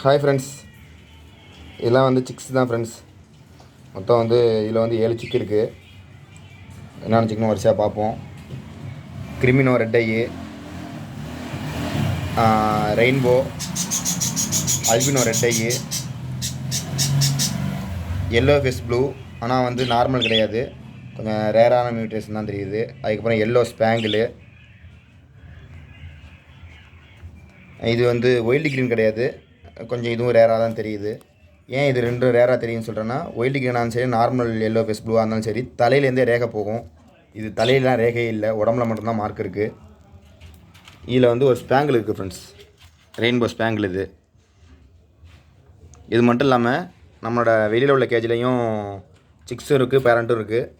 Hi friends இதெல்லாம் வந்து six தான் ஃப்ரெண்ட்ஸ் மொத்தம் வந்து இதில் வந்து ஏழு சிக்கு இருக்குது என்னென்ன சிக்கனும் வரிசையாக பார்ப்போம். Creamino red eye rainbow albino red eye yellow face blue ஆனால் வந்து நார்மல் கிடையாது. கொஞ்சம் ரேரான மியூட்டேஷன் தான் தெரியுது. அதுக்கப்புறம் எல்லோ ஸ்பேங்கிளு இது வந்து ஒயில்டு க்ரீன் கிடையாது. கொஞ்சம் இதுவும் ரேராக தான் தெரியுது. ஏன் இது ரெண்டும் ரேராக தெரியும்னு சொல்கிறேன்னா ஒயில்டு க்ரீனாலும் சரி நார்மல் எல்லோ ஃபேஸ் ப்ளூவாக இருந்தாலும் சரி தலையிலேருந்தே ரேகை போகும். இது தலையிலாம் ரேகையே இல்லை உடம்புல மட்டும்தான் மார்க் இருக்குது இதில் வந்து ஒரு ஸ்பேங்கிள் இருக்குது ஃப்ரெண்ட்ஸ் ரெயின்போ ஸ்பேங்கிள் இது. இது மட்டும் இல்லாமல் நம்மளோட வெளியில் உள்ள கேஜ்லேயும் சிக்ஸும் இருக்குது பேரண்ட்டும் இருக்குது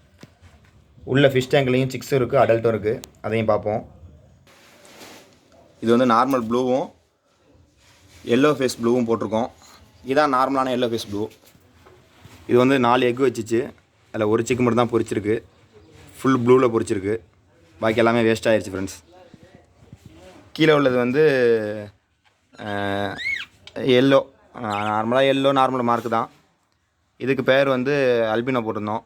உள்ள ஃபிஷ் டேங்க்லேயும் சிக்ஸும் இருக்குது அடல்ட்டும் இருக்குது அதையும் பார்ப்போம். இது வந்து நார்மல் ப்ளூவும் எல்லோ ஃபேஸ் ப்ளூவும் போட்டிருக்கோம். இதான் நார்மலான எல்லோ ஃபேஸ் ப்ளூ இது வந்து நாலு எக் வச்சுச்சு. அதில் ஒரு சிக்கு மட்டும் தான் பொரிச்சிருக்கு. ஃபுல் ப்ளூவில் பொரிச்சிருக்கு. பாக்கி எல்லாமே வேஸ்ட் ஆயிடுச்சு ஃப்ரெண்ட்ஸ் கீழே உள்ளது வந்து எல்லோ நார்மலாக எல்லோ நார்மல் மார்க் தான். இதுக்கு பேர் வந்து அல்பினோ போட்டிருந்தோம்.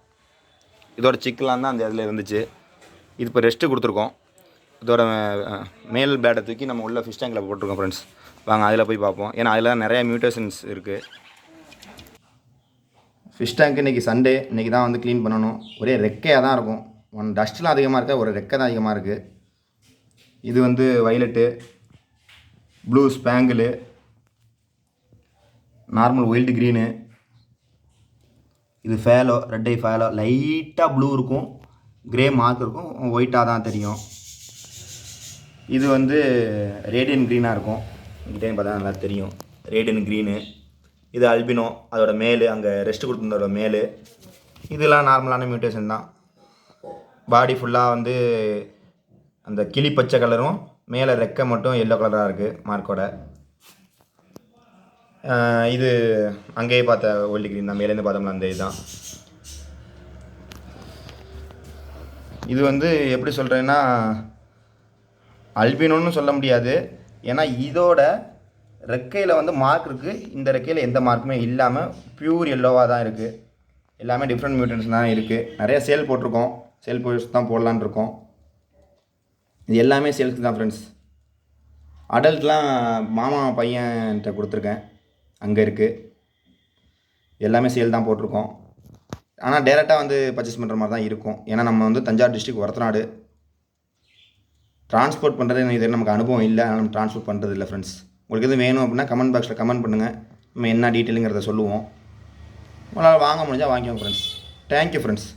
இதோட சிக்கெலாம் தான் அந்த இதில் இருந்துச்சு. இது இப்போ ரெஸ்ட்டு கொடுத்துருக்கோம். இதோட மேல் பேட்டை தூக்கி நம்ம உள்ள ஃபிஷ் டேங்கில் போட்டிருக்கோம் ஃப்ரெண்ட்ஸ் வாங்க அதில் போய் பார்ப்போம். ஏன்னா அதில் தான் நிறைய மியூட்டேஷன்ஸ் இருக்குது ஃபிஷ் டேங்க் இன்றைக்கி சண்டே இன்றைக்கி தான் வந்து க்ளீன் பண்ணணும். ஒரே ரெக்கையாக தான் இருக்கும். ஒன் டஸ்ட்லாம் அதிகமாக இருக்க? ஒரு ரெக்கை தான் அதிகமாக இருக்குது இது வந்து violet blue spangle normal wild green இது ஃபேலோ ரெட் ஐ ஃபேலோ லைட்டாக ப்ளூ இருக்கும். க்ரே மார்க் இருக்கும். ஒயிட்டாக தான் தெரியும். இது வந்து ரேடியன் க்ரீனாக இருக்கும். இங்கிட்டே பார்த்தா நல்லா தெரியும். ரேடியன் க்ரீனு இது அல்பினோ அதோட மேலு அங்கே ரெஸ்ட் கொடுத்துருந்தோட மேலு. இதெல்லாம் நார்மலான மியூட்டேஷன் தான். பாடி ஃபுல்லாக வந்து அந்த கிளி பச்சை கலரும் மேலே ரெக்கை மட்டும் எல்லோ கலராக இருக்குது மார்க்கோட இது அங்கேயே பார்த்த ஒல்லி கிரீன் தான். மேலேருந்து பார்த்தோம்ல அந்த இதுதான். இது வந்து எப்படி சொல்கிறேன்னா அல்பினோன்னு சொல்ல முடியாது. ஏன்னா இதோட ரெக்கையில் வந்து மார்க் இருக்குது இந்த ரெக்கையில் எந்த மார்க்குமே இல்லாமல் பியூர் எல்லோவாக தான் இருக்குது எல்லாமே டிஃப்ரெண்ட் மியூட்டன்ஸ் தான் இருக்குது நிறைய சேல் போட்டிருக்கோம். சேல் போஸ்ட் தான் போடலான்னு இருக்கோம். இது எல்லாமே சேல்ஸ் தான் ஃப்ரெண்ட்ஸ் அடல்ட்லாம் மாமா பையன்கிட்ட கொடுத்துருக்கேன். அங்கே இருக்குது எல்லாமே சேல் தான் போட்டிருக்கோம். ஆனால் டேரெக்டாக வந்து பர்ச்சேஸ் பண்ணுற மாதிரி தான் இருக்கும். ஏன்னா நம்ம வந்து தஞ்சாவூர் டிஸ்ட்ரிக் ஒரத்தநாடு. ட்ரான்ஸ்போர்ட் பண்ணுறது இது நமக்கு அனுபவம் இல்லை. அதனால் நம்ம ட்ரான்ஸ்போர்ட் பண்ணுறது இல்லை ஃப்ரெண்ட்ஸ் உங்களுக்கு எதுவும் வேணும் அப்படின்னா கமெண்ட் பாக்ஸில் கமெண்ட் பண்ணுங்கள் நம்ம என்ன டீட்டெயிலுங்கிறத சொல்லுவோம். உங்களால் வாங்க முடிஞ்சால் வாங்கிக்கோங்க ஃப்ரெண்ட்ஸ் தேங்க்யூ ஃப்ரெண்ட்ஸ்